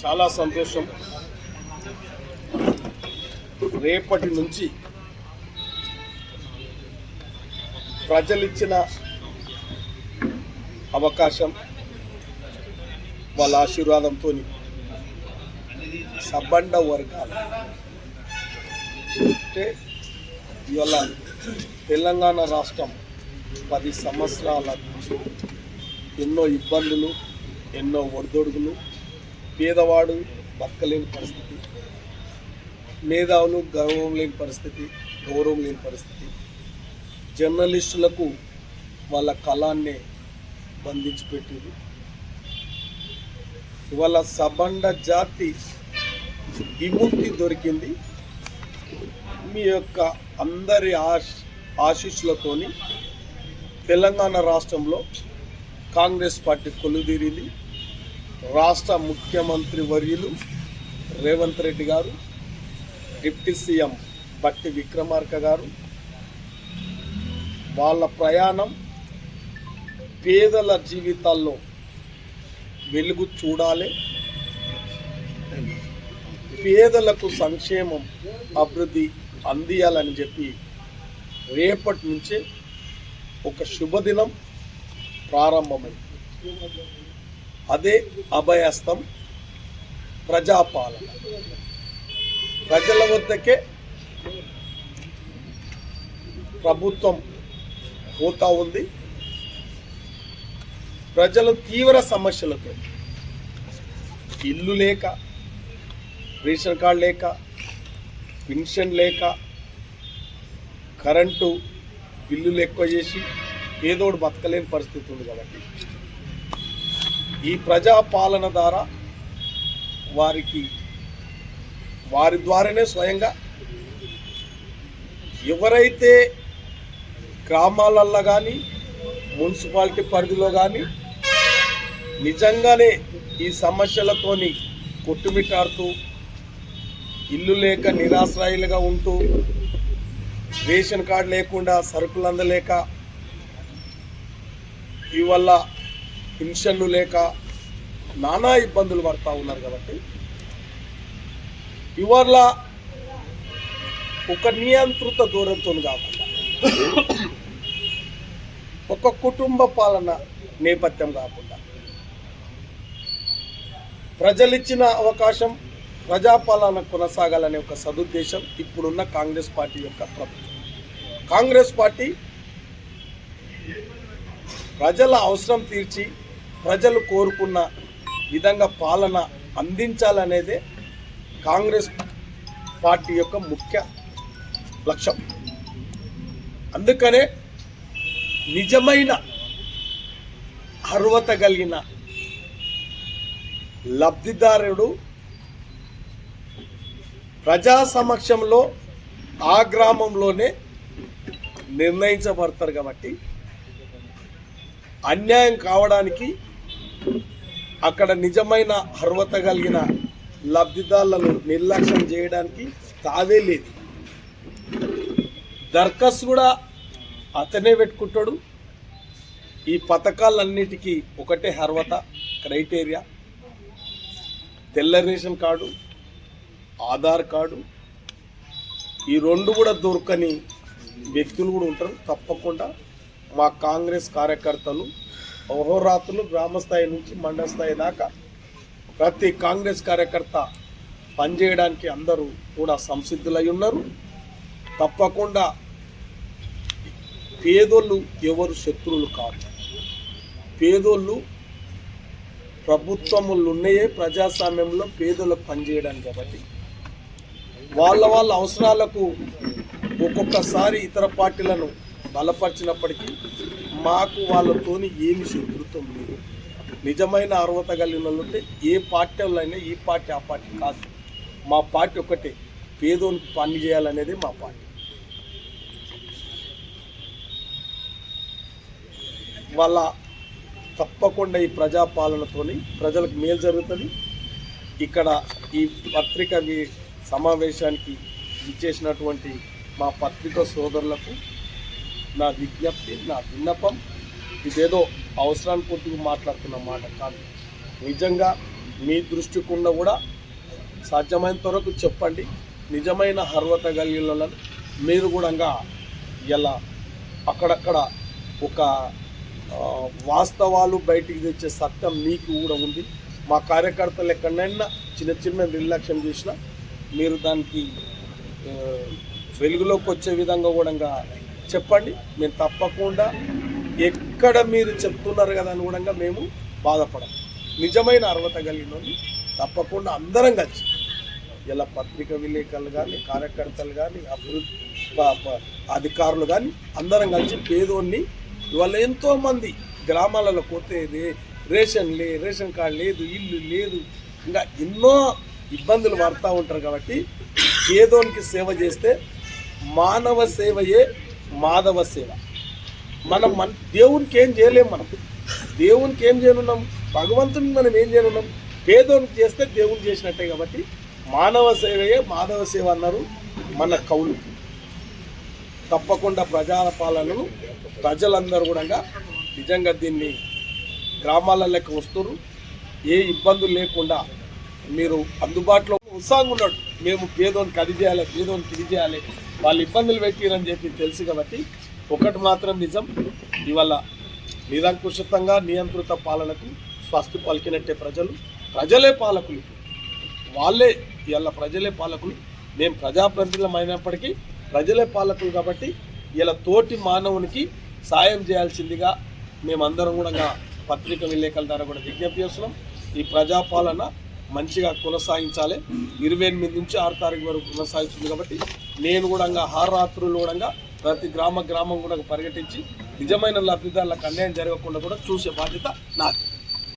చాలా సంతోషం. రేపటి నుంచి ప్రజలిచ్చిన అవకాశం వాళ్ళ ఆశీర్వాదంతో సబ్బండ వర్గాలు అంటే ఇవాళ తెలంగాణ రాష్ట్రం పది సంవత్సరాల నుంచి ఎన్నో ఇబ్బందులు ఎన్నో ఒడిదొడుగులు పేదవాడు బతకలేని పరిస్థితి మేధావులు గౌరవం లేని పరిస్థితి గౌరవం లేని పరిస్థితి. జర్నలిస్టులకు వాళ్ళ కళాన్ని బంధించి పెట్టింది ఇవాళ సబండ జాతి విముక్తి దొరికింది. మీ యొక్క అందరి ఆశ ఆశీస్సులతోని తెలంగాణ రాష్ట్రంలో కాంగ్రెస్ పార్టీ కొలుదీరింది. రాష్ట్ర ముఖ్యమంత్రి వర్యులు రేవంత్ రెడ్డి గారు డిప్యూటీ సీఎం బట్టి విక్రమార్క గారు వాళ్ళ ప్రయాణం పేదల జీవితాల్లో వెలుగు చూడాలి. పేదలకు సంక్షేమం అభివృద్ధి అందియాలని చెప్పి రేపటి నుంచే ఒక శుభదినం ప్రారంభమైంది. అదే అభయస్తం ప్రజాపాలన. ప్రజల వద్దకే ప్రభుత్వం పోతా ఉంది. ప్రజలు తీవ్ర సమస్యలతో ఇల్లు లేక రేషన్ కార్డు లేక పెన్షన్ లేక కరెంటు బిల్లులు ఎక్కువ చేసి పేదోడు బతకలేని పరిస్థితి ఉంది కాబట్టి ఈ ప్రజాపాలన ద్వారా వారికి వారి ద్వారానే స్వయంగా ఎవరైతే గ్రామాలల్లో కానీ మున్సిపాలిటీ పరిధిలో కానీ నిజంగానే ఈ సమస్యలతోని కొట్టుమిట్టాడుతూ ఇల్లు లేక నిరాశ్రయులుగా ఉంటూ రేషన్ కార్డు లేకుండా సరుకులు అందలేక ఇవల్ల పెన్షన్లు లేక నానా ఇబ్బందులు పడతా ఉన్నారు కాబట్టి ఇవాళ ఒక నియంత్రిత దూరంతో కాకుండా ఒక కుటుంబ పాలన నేపథ్యం కాకుండా ప్రజలిచ్చిన అవకాశం ప్రజాపాలన కొనసాగాలనే ఒక సదుద్దేశం ఇప్పుడున్న కాంగ్రెస్ పార్టీ యొక్క ప్రభుత్వం. కాంగ్రెస్ పార్టీ ప్రజల అవసరం తీర్చి ప్రజలు కోరుకున్న విధంగా పాలన అందించాలనేదే కాంగ్రెస్ పార్టీ యొక్క ముఖ్య లక్ష్యం. అందుకనే నిజమైన అర్హత కలిగిన లబ్ధిదారుడు ప్రజా సమక్షంలో ఆ గ్రామంలోనే నిర్ణయించబడతారు కాబట్టి అన్యాయం కావడానికి అక్కడ నిజమైన అర్హత కలిగిన లబ్ధిదారులను నిర్లక్ష్యం చేయడానికి తావే లేదు. దర్ఖాస్తు కూడా అతనే పెట్టుకుంటాడు. ఈ పథకాలన్నిటికీ ఒకటే అర్హత క్రైటీరియా. తెల్ల రేషన్ కార్డు ఆధార్ కార్డు. ఈ రెండు కూడా దొరకని వ్యక్తులు కూడా ఉంటారు. తప్పకుండా మా కాంగ్రెస్ కార్యకర్తలు అహోరాత్రులు గ్రామ స్థాయి నుంచి మండల స్థాయి దాకా ప్రతి కాంగ్రెస్ కార్యకర్త పనిచేయడానికి అందరూ కూడా సంసిద్ధులై ఉన్నారు. తప్పకుండా పేదోళ్ళు ఎవరు శత్రువులు కాదు పేదోళ్ళు ప్రభుత్వములు ఉన్నాయే ప్రజాస్వామ్యంలో పేదలకు పనిచేయడానికి కాబట్టి వాళ్ళ వాళ్ళ అవసరాలకు ఒక్కొక్కసారి ఇతర పార్టీలను బలపరిచినప్పటికీ మాకు వాళ్ళతోని ఏమి శత్రుత్వం లేదు. నిజమైన అర్హత కలిగిన వాళ్ళు ఏ పార్టీ వాళ్ళైనా ఈ పార్టీ ఆ పార్టీ కాదు. మా పార్టీ ఒకటే పేదోనికి పని చేయాలనేది మా పార్టీ. వాళ్ళ తప్పకుండా ఈ ప్రజాపాలనతోని ప్రజలకు మేలు జరుగుతుంది. ఇక్కడ ఈ పత్రిక సమావేశానికి ఇచ్చేసినటువంటి మా పత్రిక సోదరులకు నా విజ్ఞప్తి నా విన్నపం ఇదేదో అవసరాన్ని పొద్దుగా మాట్లాడుతున్న మాట కాదు. నిజంగా మీ దృష్టికుండా కూడా సాధ్యమైనంత వరకు చెప్పండి. నిజమైన అర్హత కలిగిన మీరు కూడా ఇలా అక్కడక్కడ ఒక వాస్తవాలు బయటికి తెచ్చే సత్యం మీకు కూడా ఉంది. మా కార్యకర్తలు ఎక్కడైనా చిన్న చిన్న నిర్లక్ష్యం చేసినా మీరు దానికి వెలుగులోకి వచ్చే విధంగా కూడా చెప్పండి. మేము తప్పకుండా ఎక్కడ మీరు చెప్తున్నారు కదా అనుగుణంగా మేము బాధపడం నిజమైన అర్హత కలిగిన తప్పకుండా అందరం కలిసి ఇలా పత్రిక విలేకరులు కానీ కార్యకర్తలు కానీ అభివృద్ధి అధికారులు కానీ అందరం కలిసి పేదోన్ని ఇవాళ ఎంతోమంది గ్రామాలలో కొత్తది రేషన్ లే రేషన్ కార్డు లేదు ఇల్లు లేదు. ఇంకా ఎన్నో ఇబ్బందులు పడుతూ ఉంటారు కాబట్టి పేదోనికి సేవ చేస్తే మానవ సేవయే మాధవ సేవ. మనం మన దేవునికి ఏం చేయలేం మనం. దేవునికి ఏం చేయనున్నాం? భగవంతుని మనం ఏం చేయనున్నాం? పేదోనికి చేస్తే దేవుని చేసినట్టే కాబట్టి మానవ సేవయే మాధవ సేవ అన్నారు మన కవులు తప్పకుండా ప్రజల పాలనలు ప్రజలందరూ కూడా నిజంగా దీన్ని గ్రామాలలోకి వస్తున్నారు. ఏ ఇబ్బందులు లేకుండా మీరు అందుబాటులో ఉత్సాహంగా ఉన్నాడు. మేము పేదోనికి అది చేయాలి పేదోనికి ఇది చేయాలి వాళ్ళు ఇబ్బందులు పెట్టిరని చెప్పి తెలుసు కాబట్టి ఒకటి మాత్రం నిజం ఇవాళ నిరంకుశితంగా నియంత్రిత పాలనకు స్వస్తి పలికినట్టే ప్రజలు. ప్రజలే పాలకులు. వాళ్ళే ఇవాళ ప్రజలే పాలకులు. మేము ప్రజాప్రతినిధులమైనప్పటికీ ప్రజలే పాలకులు కాబట్టి ఇలా తోటి మానవునికి సాయం చేయాల్సిందిగా మేమందరం కూడా పత్రిక విలేకరుల ద్వారా కూడా విజ్ఞప్తి చేస్తున్నాం. ఈ ప్రజాపాలన మంచిగా కొనసాగించాలి. ఇరవై ఎనిమిది నుంచి ఆరు తారీఖు వరకు కొనసాగుతుంది కాబట్టి నేను కూడా హారాత్రులు కూడా ప్రతి గ్రామ గ్రామం కూడా పర్యటించి నిజమైన లబ్ధిదారులకు అన్యాయం జరగకుండా కూడా చూసే బాధ్యత నాది.